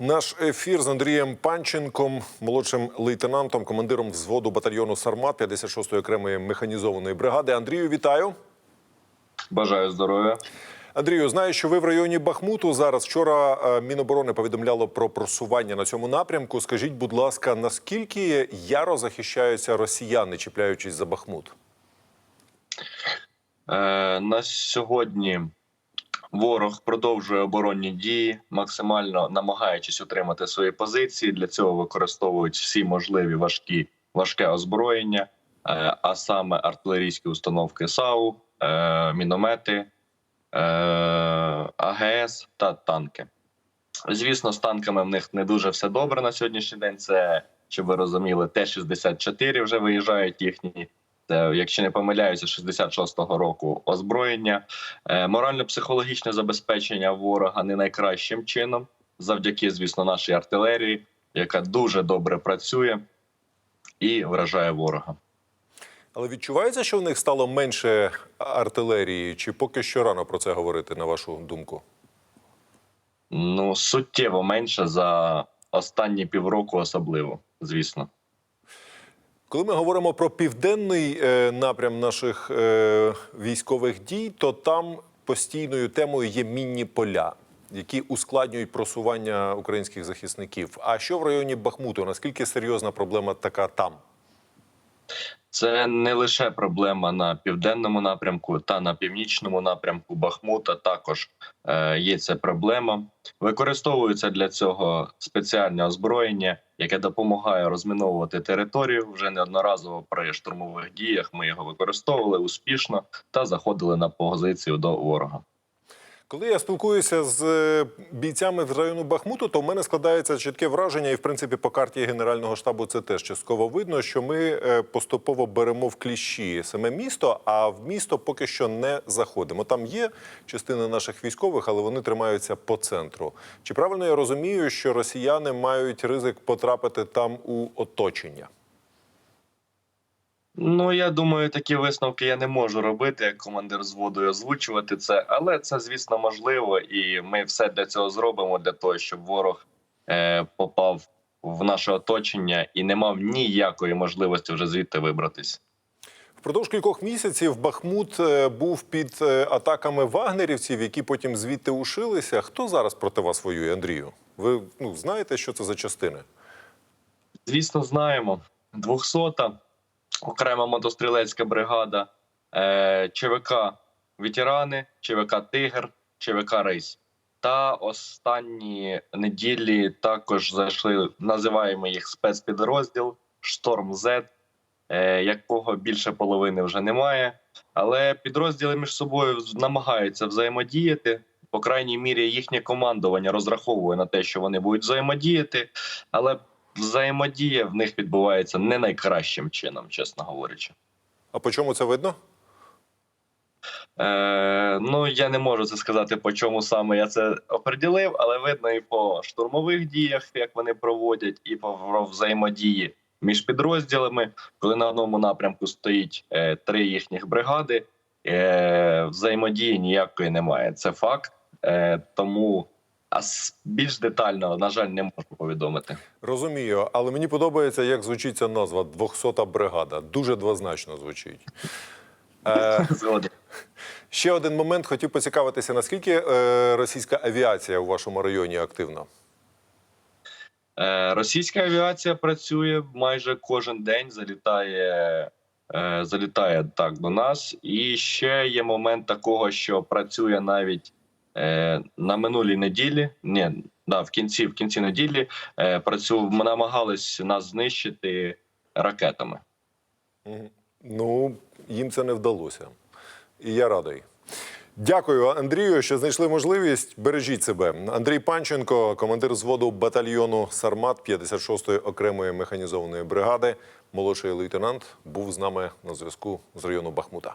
Наш ефір з Андрієм Панченком, молодшим лейтенантом, командиром взводу батальйону Сармат 56-ї окремої механізованої бригади. Андрію, вітаю. Бажаю здоров'я. Андрію, знаю, що ви в районі Бахмуту зараз. Вчора е, Міноборони повідомляло про просування на цьому напрямку. Скажіть, будь ласка, наскільки яро захищаються росіяни, чіпляючись за Бахмут? Е, на сьогодні ворог продовжує оборонні дії, максимально намагаючись утримати свої позиції. Для цього використовують всі можливі важкі важке озброєння, е, а саме артилерійські установки САУ, е, міномети, е, АГС та танки. Звісно, з танками в них не дуже все добре на сьогоднішній день. Це щоб ви розуміли, Т-64 вже виїжджають їхні. Це, якщо не помиляюся, 66-го року озброєння, Е, морально-психологічне забезпечення ворога не найкращим чином, завдяки, звісно, нашій артилерії, яка дуже добре працює і вражає ворога. Але відчувається, що в них стало менше артилерії, чи поки що рано про це говорити, на вашу думку? Ну суттєво менше за останні півроку, особливо, звісно. Коли ми говоримо про південний е, напрям наших е, військових дій, то там постійною темою є мінні поля, які ускладнюють просування українських захисників. А що в районі Бахмуту? Наскільки серйозна проблема така там? Це не лише проблема на південному напрямку та на північному напрямку Бахмута. Також е, є ця проблема. Використовується для цього спеціальне озброєння, яке допомагає розміновувати територію. Вже неодноразово при штурмових діях ми його використовували успішно та заходили на позицію до ворога. Коли я спілкуюся з е, бійцями з району Бахмуту, то в мене складається чітке враження, і в принципі по карті Генерального штабу це теж частково видно, що ми е, поступово беремо в кліщі саме місто, а в місто поки що не заходимо. Там є частина наших військових, але вони тримаються по центру. Чи правильно я розумію, що росіяни мають ризик потрапити там у оточення? Ну я думаю, такі висновки я не можу робити як командир зводу і озвучувати це, але це звісно можливо, і ми все для цього зробимо для того, щоб ворог е, попав в наше оточення і не мав ніякої можливості вже звідти вибратись. Впродовж кількох місяців Бахмут е, був під е, атаками вагнерівців, які потім звідти ушилися. Хто зараз проти вас воює, Андрію? Ви ну знаєте, що це за частини? Звісно, знаємо. 200-та окрема мотострілецька бригада, е, ЧВК Ветерани, ЧВК Тигр, ЧВК Рись. Та останні неділі також зайшли, називаємо їх спецпідрозділ Шторм З, е, якого більше половини вже немає. Але підрозділи між собою намагаються взаємодіяти. По крайній мірі, їхнє командування розраховує на те, що вони будуть взаємодіяти, але взаємодія в них відбувається не найкращим чином, чесно говорячи. А по чому це видно? Е, ну я не можу це сказати, по чому саме я це оприділив, але видно і по штурмових діях, як вони проводять, і по взаємодії між підрозділами. Коли на одному напрямку стоїть е, три їхніх бригади, е, взаємодії ніякої немає. Це факт. Е, тому а більш детально, на жаль, не можу повідомити. Розумію, але мені подобається, як звучить ця назва 200-та бригада. Дуже двозначно звучить. Е, ще один момент хотів поцікавитися, наскільки е, російська авіація у вашому районі активна? Е, Російська авіація працює майже кожен день. Залітає, е, залітає так до нас. І ще є момент такого, що працює навіть на минулій неділі. Ні, да, в кінці в кінці неділі е, працю намагались нас знищити ракетами. Ну, їм це не вдалося. І я радий. Дякую, Андрію, що знайшли можливість. Бережіть себе. Андрій Панченко, командир зводу батальйону Сармат 56-ї окремої механізованої бригади, молодший лейтенант, був з нами на зв'язку з району Бахмута.